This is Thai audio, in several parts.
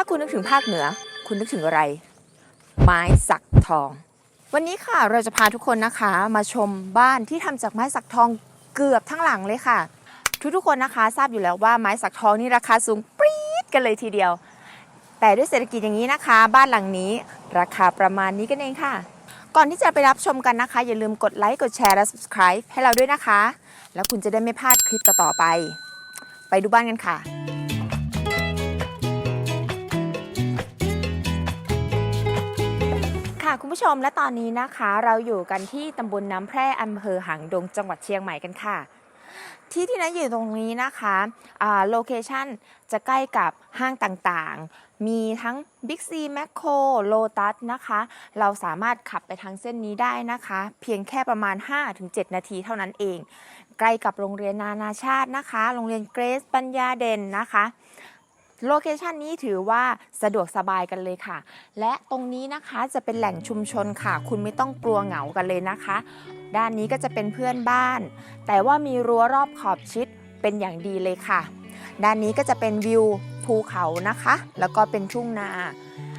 ถ้าคุณนึกถึงภาคเหนือ คุณนึกถึงอะไร ไม้สักทอง วันนี้ค่ะเราจะพาทุกคนนะคะ มาชมบ้านที่ทำจากไม้สักทองเกือบทั้งหลังเลยค่ะ ทุกๆคนนะคะ ทราบอยู่แล้วว่าไม้สักทองนี่ราคาสูงปรี๊ดกันเลยทีเดียว แต่ด้วยเศรษฐกิจอย่างนี้นะคะ บ้านหลังนี้ราคาประมาณนี้กันเองค่ะ ก่อนที่จะไปรับชมกันนะคะ อย่าลืมกดไลค์กดแชร์และ subscribe ให้เราด้วยนะคะ แล้วคุณจะได้ไม่พลาดคลิปต่อๆไป ไปดูบ้านกันค่ะ ค่ะคุณผู้ชมและตอนนี้นะคะ เราอยู่กันที่ตำบลน้ำแพร่อำเภอหางดงจังหวัดเชียงใหม่กันค่ะ ที่ที่นัอยู่ตรงนี้นะคะโลเคชันจะใกล้กับห้างต่างๆ มีทั้ง Big C m a c โ o Lotus นะคะ เราสามารถขับไปทางเส้นนี้ได้นะคะ เพียงแค่ประมาณ 5-7 นาทีเท่านั้นเอง ใกล้กับโรงเรียนนานาชาตินะคะ โรงเรียนเกรซปัญญาเด่นนะคะ โลเคชันนี้ถือว่าสะดวกสบายกันเลยค่ะ และตรงนี้นะคะจะเป็นแหล่งชุมชนค่ะ คุณไม่ต้องกลัวเหงากันเลยนะคะ ด้านนี้ก็จะเป็นเพื่อนบ้าน แต่ว่ามีรั้วรอบขอบชิดเป็นอย่างดีเลยค่ะ ด้านนี้ก็จะเป็นวิวภูเขานะคะ แล้วก็เป็นทุ่งนา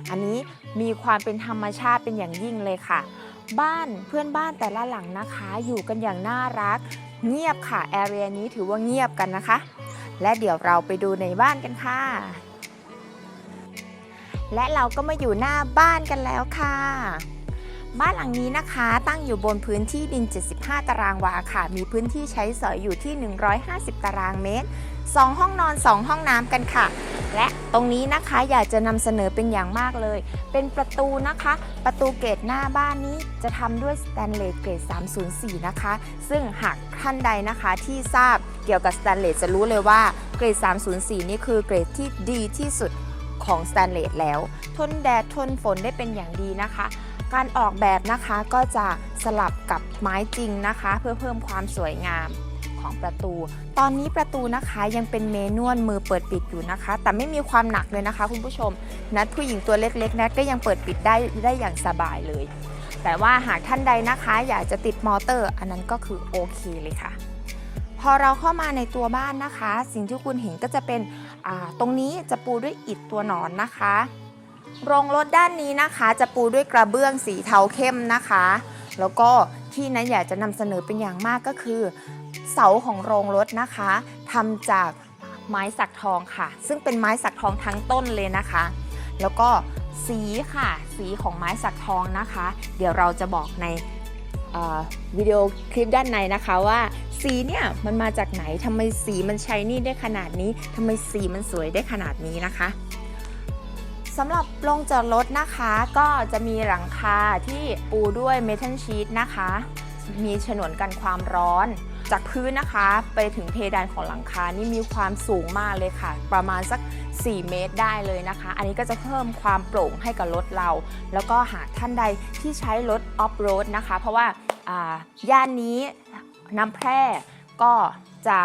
อันนี้มีความเป็นธรรมชาติเป็นอย่างยิ่งเลยค่ะ บ้านเพื่อนบ้านแต่ละหลังนะคะ อยู่กันอย่างน่ารัก เงียบค่ะแอเรียนี้ถือว่าเงียบกันนะคะ และเดี๋ยวเราไปดูในบ้านกันค่ะ และเราก็มาอยู่หน้าบ้านกันแล้วค่ะ บ้านหลังนี้นะคะ ตั้งอยู่บนพื้นที่ดิน 75 ตารางวาค่ะ มีพื้นที่ใช้สอยอยู่ที่ 150 ตารางเมตร 2 ห้องนอน 2 ห้องน้ำกันค่ะ และตรงนี้นะคะอยากจะนำเสนอเป็นอย่างมากเลย เป็นประตูนะคะ ประตูเกตหน้าบ้านนี้จะทำด้วยสแตนเลสเกรด 304 นะคะ ซึ่งหากท่านใดนะคะที่ทราบ เกี่ยวกับสแตนเลสจะรู้เลยว่าเกรด 304 นี่คือเกรดที่ดีที่สุดของสแตนเลสแล้ว ทนแดดทนฝนได้เป็นอย่างดีนะคะ การออกแบบนะคะก็จะสลับกับไม้จริงนะคะ เพื่อเพิ่มความสวยงามของประตู ตอนนี้ประตูนะคะยังเป็นเมนวลมือเปิดปิดอยู่นะคะ แต่ไม่มีความหนักเลยนะคะ คุณผู้ชม นัดผู้หญิงตัวเล็กๆนัดก็ยังเปิดปิดได้ได้อย่างสบายเลย แต่ว่าหากท่านใดนะคะ อยากจะติดมอเตอร์ อันนั้นก็คือโอเคเลยค่ะ พอเราเข้ามาในตัวบ้านนะคะ สิ่งที่คุณเห็นก็จะเป็นตรงนี้จะปูด้วยอิฐตัวหนอนนะคะ โรงรถด้านนี้นะคะ จะปูด้วยกระเบื้องสีเทาเข้มนะคะ แล้วก็ที่นั้นอยากจะนำเสนอเป็นอย่างมากก็คือ เสาของโรงรถนะคะทำจากไม้สักทองค่ะ ซึ่งเป็นไม้สักทองทั้งต้นเลยนะคะ แล้วก็สีค่ะ สีของไม้สักทองนะคะ เดี๋ยวเราจะบอกใน วิดีโอคลิปด้านในนะคะว่าสีเนี่ยมันมาจากไหนทำไมสีมันใช้นี่ได้ขนาดนี้ทำไมสีมันสวยได้ขนาดนี้นะคะสำหรับโรงจอดรถนะคะก็จะมีหลังคาที่ปูด้วยเมทัลชีตนะคะ มีฉนวนกันความร้อน จากพื้นนะคะ ไปถึงเพดานของหลังคานี่มีความสูงมากเลยค่ะ ประมาณสัก 4 เมตรได้เลยนะคะ อันนี้ก็จะเพิ่มความโปร่งให้กับรถเรา แล้วก็หากท่านใดที่ใช้รถออฟโรดนะคะ เพราะว่าอ่าย่านนี้น้ำแพร่ก็จะ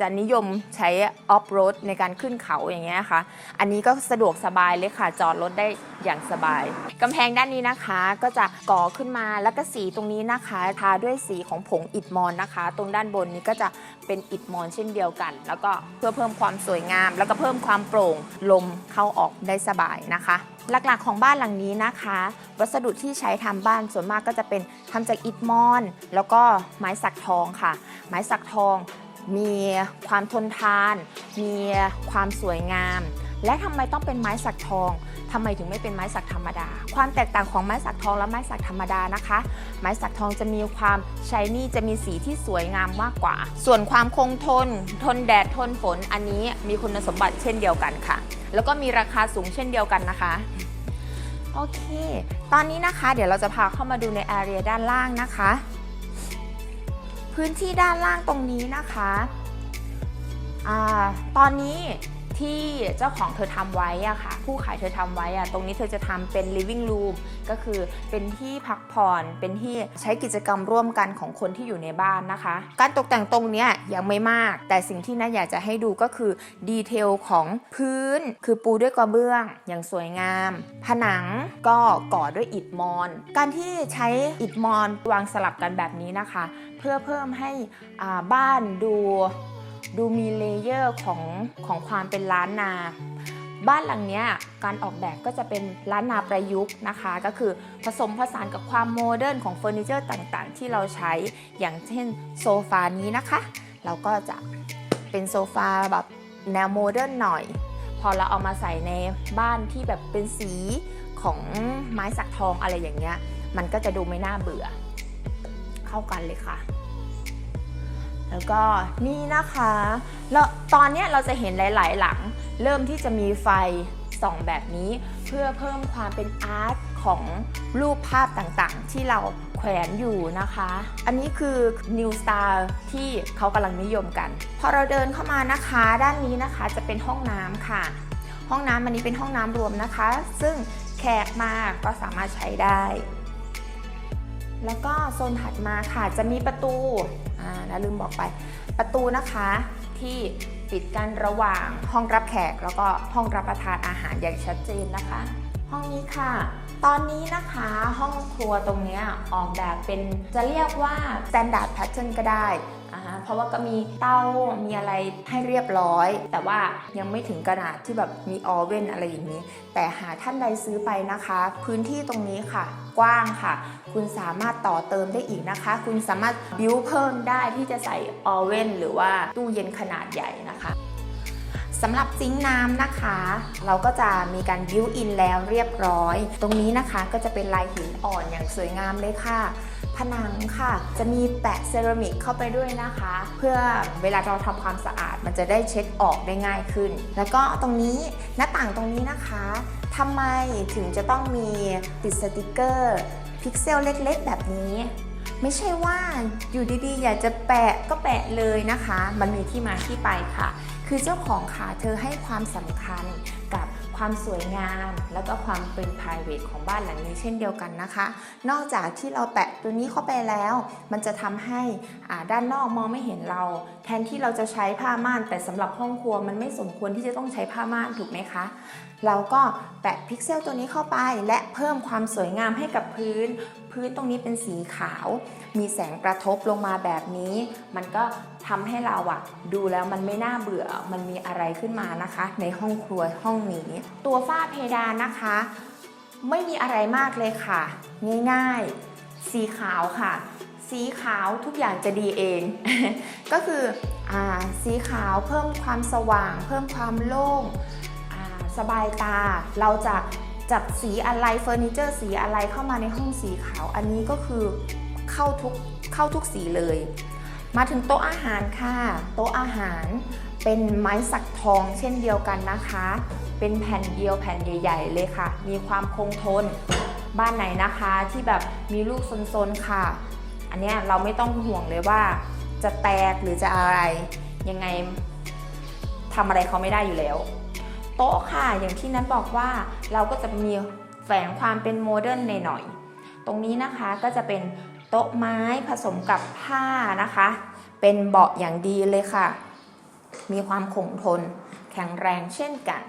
จะนิยมใช้ออฟโรดในการขึ้นเขาอย่างเงี้ยค่ะอันนี้ก็สะดวกสบายเลยค่ะ จอดรถได้ อย่างสบายกำแพงด้านนี้นะคะก็จะก่อขึ้นมาแล้วก็สีตรงนี้นะคะทาด้วยสีของผงอิฐมอนนะคะ ตรงด้านบนนี้ก็จะเป็นอิฐมอนเช่นเดียวกัน แล้วก็เพื่อเพิ่มความสวยงาม แล้วก็เพิ่มความโปร่งลมเข้าออกได้สบายนะคะหลักๆของบ้านหลังนี้นะคะ วัสดุที่ใช้ทำบ้านส่วนมากก็จะเป็นทำจากอิฐมอน แล้วก็ไม้สักทองค่ะ ไม้สักทองมีความทนทาน มีความสวยงาม และทำไมต้องเป็นไม้สักทองทำไมถึงไม่เป็นไม้สักธรรมดา ความแตกต่างของไม้สักทองและไม้สักธรรมดานะคะ ไม้สักทองจะมีความชายนี่จะมีสีที่สวยงามมากกว่า ส่วนความคงทน ทนแดดทนฝนอันนี้มีคุณสมบัติเช่นเดียวกันค่ะ แล้วก็มีราคาสูงเช่นเดียวกันนะคะโอเค ตอนนี้นะคะ เดี๋ยวเราจะพาเข้ามาดูในแอเรียด้านล่างนะคะ พื้นที่ด้านล่างตรงนี้นะคะอาตอนนี้ ที่เจ้าของเธอทำไว้อะค่ะ ผู้ขายเธอทำไว้อะตรงนี้เธอจะทำเป็น living room ก็คือเป็นที่พักผ่อนเป็นที่ใช้กิจกรรมร่วมกันของคนที่อยู่ในบ้านนะคะ การตกแต่งตรงเนี้ยยังไม่มาก แต่สิ่งที่น่าอยากจะให้ดูก็คือดีเทลของพื้น คือปูด้วยกระเบื้องอย่างสวยงาม ผนังก็ก่อด้วยอิฐมอน การที่ใช้อิฐมอนวางสลับกันแบบนี้นะคะ เพื่อเพิ่มให้บ้านดู ดูมีเลเยอร์ของของความเป็นล้านนา บ้านหลังเนี้ยการออกแบบก็จะเป็นล้านนาประยุกต์นะคะ ก็คือผสมผสานกับความโมเดิร์นของเฟอร์นิเจอร์ต่างๆ ที่เราใช้อย่างเช่นโซฟานี้นะคะ เราก็จะเป็นโซฟาแบบแนวโมเดิร์นหน่อย พอเราเอามาใส่ในบ้านที่แบบเป็นสีของไม้สักทองอะไรอย่างเงี้ย มันก็จะดูไม่น่าเบื่อ เข้ากันเลยค่ะ แล้วก็นี่นะคะแล้วตอนนี้เราจะเห็นหลาย ๆ หลัง เริ่มที่จะมีไฟส่องแบบนี้เพื่อเพิ่มความเป็นอาร์ตของรูปภาพต่างๆ ที่เราแขวนอยู่นะคะ อันนี้คือ New Star ที่เขากำลังนิยมกัน พอเราเดินเข้ามานะคะ ด้านนี้นะคะจะเป็นห้องน้ำค่ะ ห้องน้ำอันนี้เป็นห้องน้ำรวมนะคะ ซึ่งแขกมาก็สามารถใช้ได้ แล้วก็โซนถัดมาค่ะจะมีประตูอ่านะลืมบอกไป ประตูนะคะที่ปิดกันระหว่างห้องรับแขก แล้วก็ห้องรับประทานอาหารอย่างชัดเจนนะคะ ห้องนี้ค่ะ ตอนนี้นะคะห้องครัวตรงนี้ออกแบบเป็นจะเรียกว่า standard pattern ก็ได้อ่าเพราะว่าก็มีเตา มีอะไรให้เรียบร้อย แต่ว่ายังไม่ถึงขนาดที่แบบมีออเว่นอะไรอย่างนี้ แต่หากท่านใดซื้อไปนะคะ พื้นที่ตรงนี้ค่ะ กว้างค่ะ คุณสามารถต่อเติมได้อีกนะคะ คุณสามารถบิวเพิ่มได้ที่จะใส่ออเว่นหรือว่าตู้เย็นขนาดใหญ่นะคะสำหรับซิงค์น้ำนะคะ เราก็จะมีการบิวอินแล้วเรียบร้อย ตรงนี้นะคะก็จะเป็นลายหินอ่อนอย่างสวยงามเลยค่ะ ผนังค่ะ จะมีแปะเซรามิกเข้าไปด้วยนะคะ เพื่อเวลาเราทำความสะอาดมันจะได้เช็ดออกได้ง่ายขึ้น แล้วก็ตรงนี้หน้าต่างตรงนี้นะคะ ทำไมถึงจะต้องมีติดสติกเกอร์พิกเซลเล็กๆ แบบนี้ ไม่ใช่ว่าอยู่ดีๆ อยากจะแปะก็แปะเลยนะคะ มันมีที่มาที่ไปค่ะ คือเจ้าของค่ะเธอให้ความสำคัญกับ ความสวยงาม แล้วก็ความเป็น p r i v a t ของบ้านหลังนี้เช่นเดียวกันนะคะ นอกจากที่เราแปะตัวนี้เข้าไปแล้ว มันจะทำให้ด้านนอกมองไม่เห็นเรา แทนที่เราจะใช้ผ้าม่าน แต่สำหรับห้องครัวมันไม่สมควรที่จะต้องใช้ผ้าม่านถูกไหมคะเราก็แปะพิกเซลตัวนี้เข้าไป และเพิ่มความสวยงามให้กับพื้น พื้นตรงนี้เป็นสีขาว มีแสงกระทบลงมาแบบนี้ มันก็ทำให้เราอะดูแล้วมันไม่น่าเบื่อ มันมีอะไรขึ้นมานะคะ ในห้องครัวห้องนี้ ตัวฝ้าเพดานนะคะ ไม่มีอะไรมากเลยค่ะ ง่ายๆ สีขาวค่ะ สีขาวทุกอย่างจะดีเอง ก็คืออสีขาวเพิ่มความสว่าง เพิ่มความโล่งสบายตา เราจะ จับสีอะไรเฟอร์นิเจอร์สีอะไรเข้ามาในห้องสีขาว อันนี้ก็คือเข้าทุกเข้าทุกสีเลย มาถึงโต๊ะอาหารค่ะ โต๊ะอาหารเป็นไม้สักทองเช่นเดียวกันนะคะ เป็นแผ่นเดียวแผ่นใหญ่ ๆ เลยค่ะ มีความคงทนบ้านไหนนะคะที่แบบมีลูกซนๆค่ะ อันนี้เราไม่ต้องห่วงเลยว่าจะแตกหรือจะอะไรยังไงทำอะไรเขาไม่ได้อยู่แล้ว โต๊ะค่ะ อย่างที่นั้นบอกว่าเราก็จะมีแฝงความเป็นโมเดิร์นหน่อยๆตรงนี้นะคะก็จะเป็นโต๊ะไม้ผสมกับผ้านะคะ เป็นเบาะอย่างดีเลยค่ะ มีความคงทนแข็งแรงเช่นกัน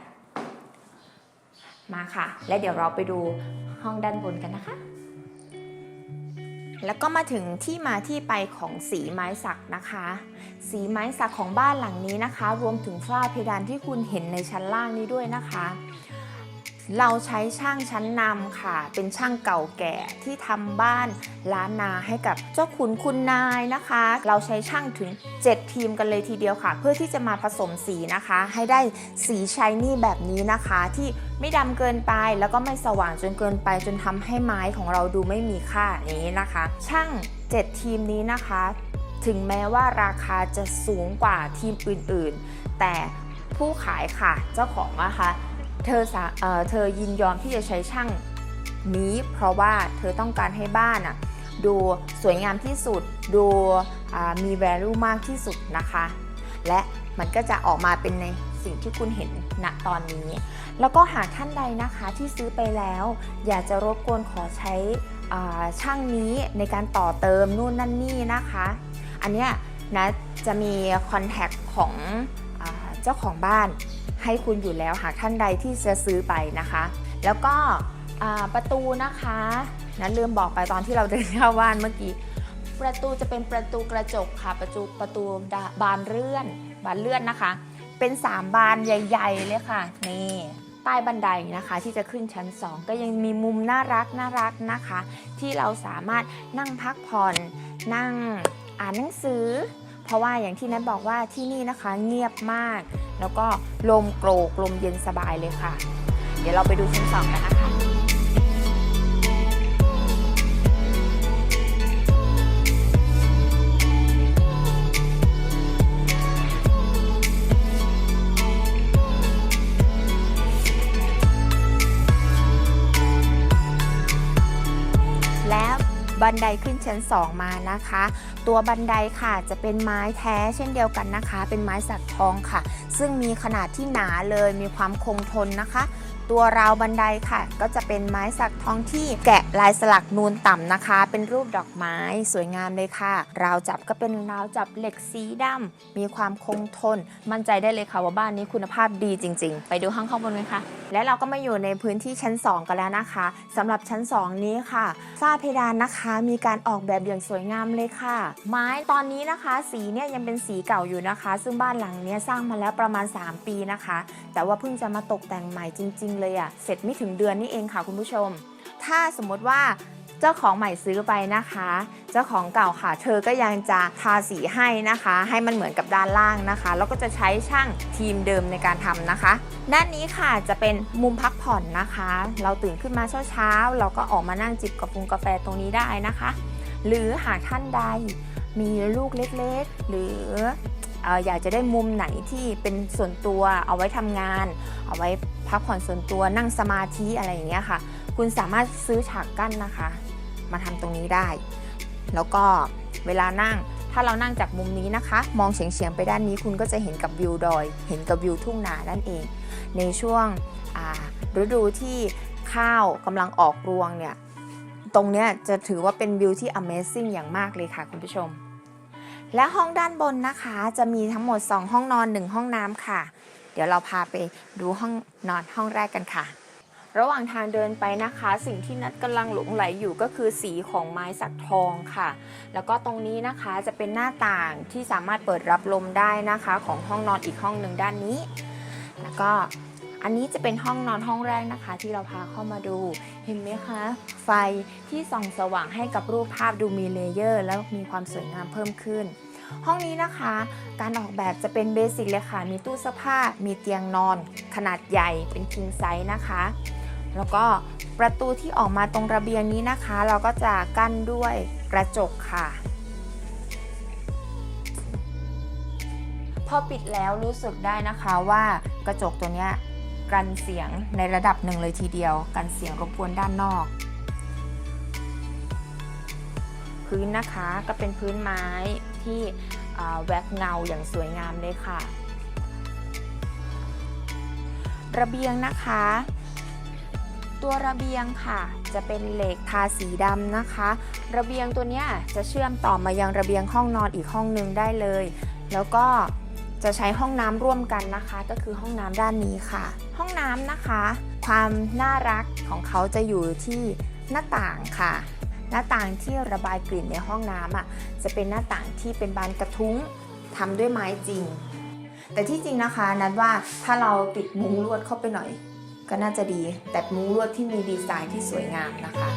มาค่ะ และเดี๋ยวเราไปดูห้องด้านบนกันนะคะ แล้วก็มาถึงที่มาที่ไปของสีไม้สักนะคะ สีไม้สักของบ้านหลังนี้นะคะ รวมถึงฝ้าเพดานที่คุณเห็นในชั้นล่างนี้ด้วยนะคะ เราใช้ช่างชั้นนำค่ะ เป็นช่างเก่าแก่ที่ทำบ้านล้านนาให้กับเจ้าขุนคุณนายนะคะ เราใช้ช่างถึง 7 ทีมกันเลยทีเดียวค่ะ เพื่อที่จะมาผสมสีนะคะ ให้ได้สีชายนี่แบบนี้นะคะ ที่ไม่ดำเกินไปแล้วก็ไม่สว่างจนเกินไป จนทำให้ไม้ของเราดูไม่มีค่าอย่างนี้นะคะ ช่าง 7 ทีมนี้นะคะ ถึงแม้ว่าราคาจะสูงกว่าทีมอื่นๆ แต่ผู้ขายค่ะเจ้าของนะคะ เธอสาเอ่อเธอยินยอมที่จะใช้ช่างนี้เพราะว่าเธอต้องการให้บ้านอะดูสวยงามที่สุด ดูมี value มากที่สุดนะคะ และมันก็จะออกมาเป็นในสิ่งที่คุณเห็นณตอนนี้ แล้วก็หากท่านใดนะคะที่ซื้อไปแล้ว อยากจะรบกวนขอใช้ช่างนี้ในการต่อเติมนู่นนั่นนี่นะคะ อันเนี้ยนะจะมีคอนแทคของ เจ้าของบ้านให้คุณอยู่แล้วหากท่านใดที่จะซื้อไปนะคะ แล้วก็ประตูนะคะนะลืมบอกไปตอนที่เราเดินเข้าบ้านเมื่อกี้ ประตูจะเป็นประตูกระจกค่ะ ประตูประตูบานเลื่อน บานเลื่อนนะคะ เป็น 3 บานใหญ่ๆเลยค่ะนี่ใต้บันไดนะคะที่จะขึ้นชั้น 2 ก็ยังมีมุมน่ารักน่ารักนะคะ ที่เราสามารถนั่งพักผ่อน นั่งอ่านหนังสือ ราะว่าอย่างที่นัทบอกว่าที่นี่นะคะเงียบมาก แล้วก็ลมโกรกลมเย็นสบายเลยค่ะ เดี๋ยวเราไปดูชั้นสองกันนะคะและ บันไดขึ้นชั้น 2 มานะคะ ตัวบันไดค่ะจะเป็นไม้แท้เช่นเดียวกันนะคะ เป็นไม้สักทองค่ะ ซึ่งมีขนาดที่หนาเลยมีความคงทนนะคะ ตัวราวบันไดค่ะ ก็จะเป็นไม้สักทองที่แกะลายสลักนูนต่ำนะคะ เป็นรูปดอกไม้สวยงามเลยค่ะ ราวจับก็เป็นราวจับเหล็กสีดำมีความคงทน มั่นใจได้เลยค่ะว่าบ้านนี้คุณภาพดีจริง ๆ ไปดูห้องข้างบนกันค่ะ และเราก็มาอยู่ในพื้นที่ชั้น 2 กันแล้วนะคะสำหรับชั้น 2 นี้ค่ะฝ้าเพดานนะคะมีการออกแบบอย่างสวยงามเลยค่ะ ไม้ตอนนี้นะคะ สีเนี่ยยังเป็นสีเก่าอยู่นะคะ ซึ่งบ้านหลังนี้สร้างมาแล้วประมาณ 3 ปีนะคะ แต่ว่าเพิ่งจะมาตกแต่งใหม่จริง ๆเลยอะ่ะ เสร็จไม่ถึงเดือนนี่เองค่ะคุณผู้ชม ถ้าสมมติว่าเจ้าของใหม่ซื้อไปนะคะ เจ้าของเก่าค่ะ เธอก็ยังจะทาสีให้นะคะ ให้มันเหมือนกับด้านล่างนะคะ แล้วก็จะใช้ช่างทีมเดิมในการทำนะคะ ด้านนี้ค่ะจะเป็นมุมพักผ่อนนะคะ เราตื่นขึ้นมาเช้าๆเราก็ออกมานั่งจิบกาแฟกาแฟตรงนี้ได้นะคะ หรือหากท่านใดมีลูกเล็กๆ หรือ อยากจะได้มุมไหนที่เป็นส่วนตัวเอาไว้ทำงาน เอาไว้พักผ่อนส่วนตัวนั่งสมาธิอะไรอย่างเงี้ยค่ะ คุณสามารถซื้อฉากกั้นนะคะ มาทำตรงนี้ได้ แล้วก็เวลานั่งถ้าเรานั่งจากมุมนี้นะคะ มองเฉียงๆไปด้านนี้คุณก็จะเห็นกับวิวดอย เห็นกับวิวทุ่งนานั่นเอง ในช่วงฤดูที่ข้าวกำลังออกรวงเนี่ย ตรงเนี้ยจะถือว่าเป็นวิวที่ Amazing อย่างมากเลยค่ะคุณผู้ชม และห้องด้านบนนะคะจะมีทั้งหมด 2 ห้องนอน 1 ห้องน้ำค่ะ เดี๋ยวเราพาไปดูห้องนอนห้องแรกกันค่ะ ระหว่างทางเดินไปนะคะ สิ่งที่นัดกำลังหลงไหลอยู่ก็คือสีของไม้สักทองค่ะ แล้วก็ตรงนี้นะคะจะเป็นหน้าต่างที่สามารถเปิดรับลมได้นะคะ ของห้องนอนอีกห้องหนึ่งด้านนี้ แล้วก็ อันนี้จะเป็นห้องนอนห้องแรกนะคะ ที่เราพาเข้ามาดู เห็นไหมคะ ไฟที่ส่องสว่างให้กับรูปภาพดูมีเลเยอร์ แล้วมีความสวยงามเพิ่มขึ้น ห้องนี้นะคะ การออกแบบจะเป็นเบสิกเลยค่ะ มีตู้เสื้อผ้า มีเตียงนอน ขนาดใหญ่เป็นคิงไซส์นะคะ แล้วก็ประตูที่ออกมาตรงระเบียงนี้นะคะ เราก็จะกั้นด้วยกระจกค่ะพอปิดแล้วรู้สึกได้นะคะว่ากระจกตัวเนี้ย กันเสียงในระดับหนึ่งเลยทีเดียว กันเสียงรบกวนด้านนอก พื้นนะคะก็เป็นพื้นไม้ที่แวกเงาอย่างสวยงามเลยค่ะ ระเบียงนะคะ ตัวระเบียงค่ะ จะเป็นเหล็กทาสีดำนะคะ ระเบียงตัวนี้จะเชื่อมต่อมายังระเบียงห้องนอนอีกห้องหนึ่งได้เลย แล้วก็ จะใช้ห้องน้ำร่วมกันนะคะ ก็คือห้องน้ำด้านนี้ค่ะ ห้องน้ำนะคะ ความน่ารักของเขาจะอยู่ที่หน้าต่างค่ะ หน้าต่างที่ระบายกลิ่นในห้องน้ำอะจะเป็นหน้าต่างที่เป็นบานกระทุ้งทำด้วยไม้จริง แต่ที่จริงนะคะนัดว่าถ้าเราติดมุ้งลวดเข้าไปหน่อย ก็น่าจะดี แต่มุ้งลวดที่มีดีไซน์ที่สวยงามนะคะ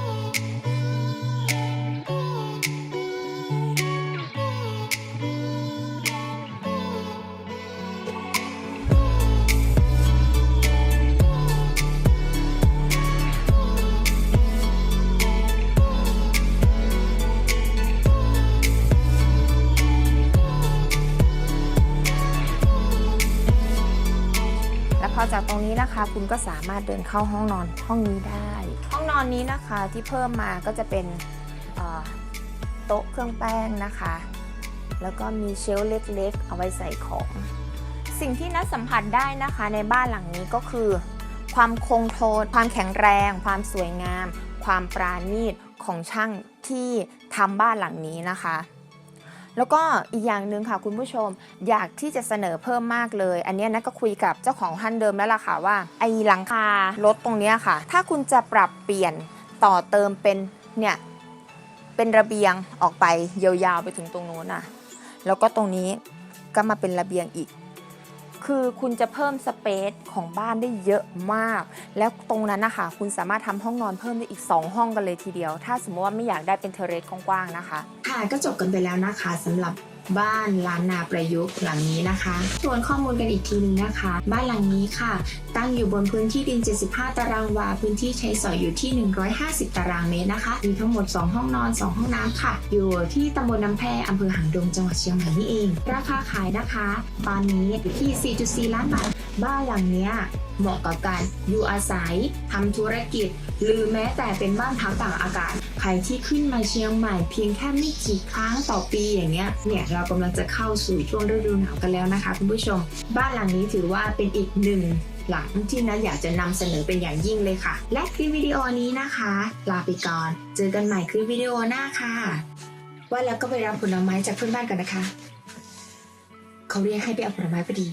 จากตรงนี้นะคะ คุณก็สามารถเดินเข้าห้องนอนห้องนี้ได้ ห้องนอนนี้นะคะที่เพิ่มมาก็จะเป็นโต๊ะเครื่องแป้งนะคะ แล้วก็มีเชลฟ์เล็กๆ เอาไว้ใส่ของ สิ่งที่นัดสัมผัสได้นะคะในบ้านหลังนี้ก็คือ ความคงทนความแข็งแรง ความสวยงาม ความปราณีตของช่างที่ทำบ้านหลังนี้นะคะ แล้วก็อีกอย่างหนึ่งค่ะคุณผู้ชม อยากที่จะเสนอเพิ่มมากเลย อันเนี้ยนัทก็คุยกับเจ้าของท่านเดิมแล้วล่ะค่ะว่าไอ้หลังคารถตรงเนี้ยค่ะ ถ้าคุณจะปรับเปลี่ยนต่อเติมเป็นเนี่ยเป็นระเบียงออกไปยาวๆไปถึงตรงนู้นน่ะ แล้วก็ตรงนี้ก็มาเป็นระเบียงอีก คือคุณจะเพิ่มสเปซของบ้านได้เยอะมาก แล้วตรงนั้นนะคะคุณสามารถทำห้องนอนเพิ่มได้อีก 2 ห้องกันเลยทีเดียว ถ้าสมมติว่าไม่อยากได้เป็นเทเรสกว้างๆนะคะ ค่ะก็จบกันไปแล้วนะคะสำหรับบ้านล้านนาประยุกต์หลังนี้นะคะทวนข้อมูลกันอีกทีนึงนะคะ บ้านหลังนี้ค่ะ ตั้งอยู่บนพื้นที่ดิน 75 ตารางวา พื้นที่ใช้สอยอยู่ที่ 150 ตารางเมตรนะคะ มีทั้งหมด 2 ห้องนอน 2 ห้องน้ำค่ะ อยู่ที่ตำบลน้ำแพอำเภอหางดง จังหวัดเชียงใหม่นี่เอง ราคาขายนะคะ ตอนนี้อยู่ที่ 4.4 ล้านบาท บ้านหลังเนี้ยเหมาะกับการอยู่อาศัยทำธุรกิจ หรือแม้แต่เป็นบ้านพักต่างอากาศ ใครที่ขึ้นมาเชียงใหม่เพียงแค่ไม่กี่ครั้งต่อปีอย่างเงี้ยเนี่ยเรากำลังจะเข้าสู่ช่วงฤดูหนาวกันแล้วนะคะคุณผู้ชม บ้านหลังนี้ถือว่าเป็นอีกหนึ่งหลังที่นะอยากจะนำเสนอเป็นอย่างยิ่งเลยค่ะ และคลิปวิดีโอนี้นะคะ ลาไปก่อนเจอกันใหม่คลิปวิดีโอหน้าค่ะว่าแล้วก็ไปรับผลไม้จากเพื่อนบ้านกันนะคะ เขาเรียกให้ไปเอาผลไม้พอดี